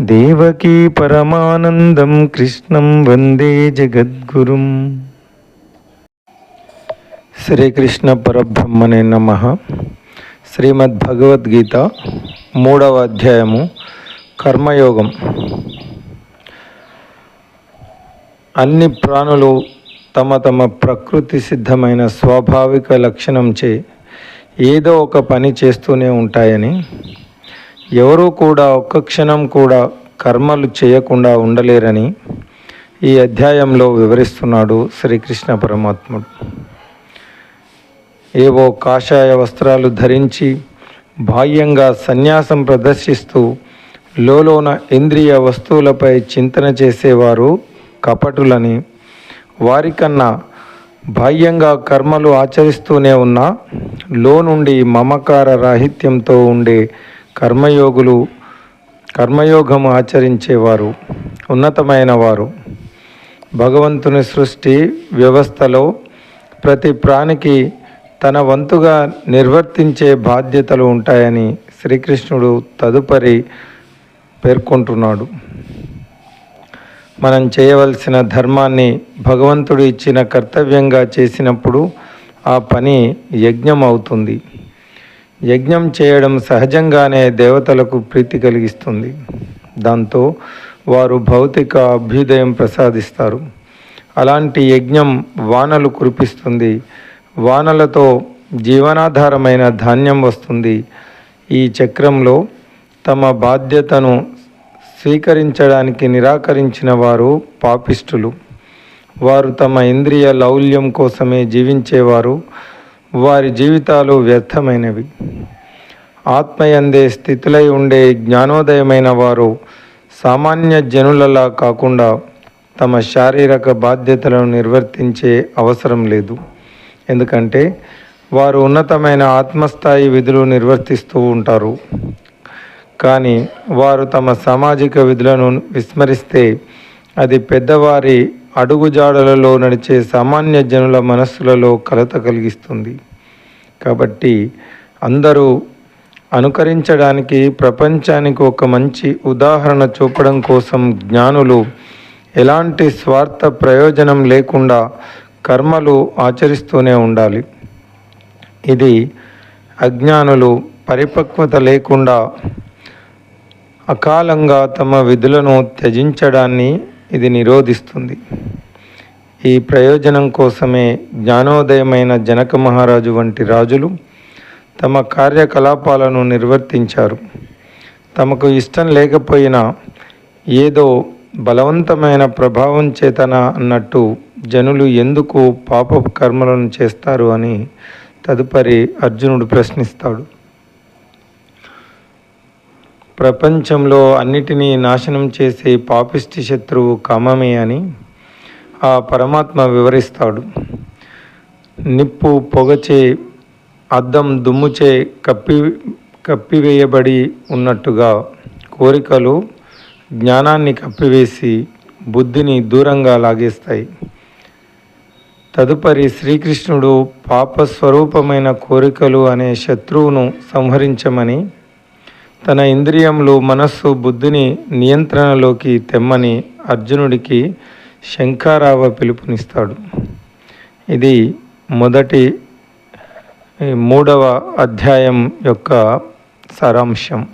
దేవకీ పరమానందం కృష్ణం వందే జగద్గురుం. శ్రీకృష్ణ పరబ్రహ్మనే నమ. శ్రీమద్భగవద్గీత మూడవ అధ్యాయము కర్మయోగం. అన్ని ప్రాణులు తమ తమ ప్రకృతి సిద్ధమైన స్వాభావిక లక్షణంచే ఏదో ఒక పని చేస్తూనే ఉంటాయని ఎవరూ కూడా ఒక్క క్షణం కూడా కర్మలు చేయకుండా ఉండలేరని ఈ అధ్యాయంలో వివరిస్తున్నాడు శ్రీకృష్ణ పరమాత్ముడు. ఏవో కాషాయ వస్త్రాలు ధరించి బాహ్యంగా సన్యాసం ప్రదర్శిస్తూ లోలోన ఇంద్రియ వస్తువులపై చింతన చేసేవారు కపటులని. వారికన్నా బాహ్యంగా కర్మలు ఆచరిస్తూనే ఉన్నా లో నుండి మమకార రాహిత్యంతో ఉండే కర్మయోగులు కర్మయోగము ఆచరించేవారు ఉన్నతమైన వారు. భగవంతుని సృష్టి వ్యవస్థలో ప్రతి ప్రాణికి తన వంతుగా నిర్వర్తించే బాధ్యతలు ఉంటాయని శ్రీకృష్ణుడు తదుపరి పేర్కొంటున్నాడు. మనం చేయవలసిన ధర్మాన్ని భగవంతుడు ఇచ్చిన కర్తవ్యంగా చేసినప్పుడు ఆ పని యజ్ఞం అవుతుంది యజ్ఞం చేయడం సహజంగానే దేవతలకు ప్రీతి కలిగిస్తుంది. దాంతో వారు భౌతిక అభ్యుదయం ప్రసాదిస్తారు. అలాంటి యజ్ఞం వానలు కురిపిస్తుంది. వానలతో జీవనాధారమైన ధాన్యం వస్తుంది. ఈ చక్రంలో తమ బాధ్యతను స్వీకరించడానికి నిరాకరించిన వారు పాపిష్టులు. వారు తమ ఇంద్రియ లౌల్యం కోసమే జీవించేవారు. వారి జీవితాలు వ్యర్థమైనవి. ఆత్మయందే స్థితులై ఉండే జ్ఞానోదయమైన వారు సామాన్య జనులలా కాకుండా తమ శారీరక బాధ్యతలను నిర్వర్తించే అవసరం లేదు. ఎందుకంటే వారు ఉన్నతమైన ఆత్మస్థాయి విధులు నిర్వర్తిస్తూ ఉంటారు. కానీ వారు తమ సామాజిక విధులను విస్మరిస్తే అది పెద్దవారి అడుగుజాడలలో నడిచే సామాన్య జనుల మనస్సులలో కలత కలిగిస్తుంది. కాబట్టి అందరూ అనుకరించడానికి ప్రపంచానికి ఒక మంచి ఉదాహరణ చూపడం కోసం జ్ఞానులు ఎలాంటి స్వార్థ ప్రయోజనం లేకుండా కర్మలు ఆచరిస్తూనే ఉండాలి. ఇది అజ్ఞానులు పరిపక్వత లేకుండా అకాలంగా తమ విధులను త్యజించడాన్ని ఇది నిరోధిస్తుంది. ఈ ప్రయోజనం కోసమే జ్ఞానోదయమైన జనక మహారాజు వంటి రాజులు తమ కార్యకలాపాలను నిర్వర్తించారు. తమకు ఇష్టం లేకపోయినా ఏదో బలవంతమైన ప్రభావం చేతన అన్నట్టు జనులు ఎందుకు పాప కర్మలను చేస్తారు అని తదుపరి అర్జునుడు ప్రశ్నిస్తాడు. ప్రపంచంలో అన్నిటినీ నాశనం చేసే పాపిష్టి శత్రువు కామమే అని ఆ పరమాత్మ వివరిస్తాడు. నిప్పు పొగచే అద్దం దుమ్ముచే కప్పి కప్పివేయబడి ఉన్నట్టుగా కోరికలు జ్ఞానాన్ని కప్పివేసి బుద్ధిని దూరంగా లాగేస్తాయి. తదుపరి శ్రీకృష్ణుడు పాపస్వరూపమైన కోరికలు అనే శత్రువును సంహరించమని తన ఇంద్రియములు మనస్సు బుద్ధిని నియంత్రణలోకి తెమ్మని అర్జునుడికి శంఖారావ పిలుపునిస్తాడు. ఇది మొదటి మూడవ అధ్యాయం యొక్క సారాంశం.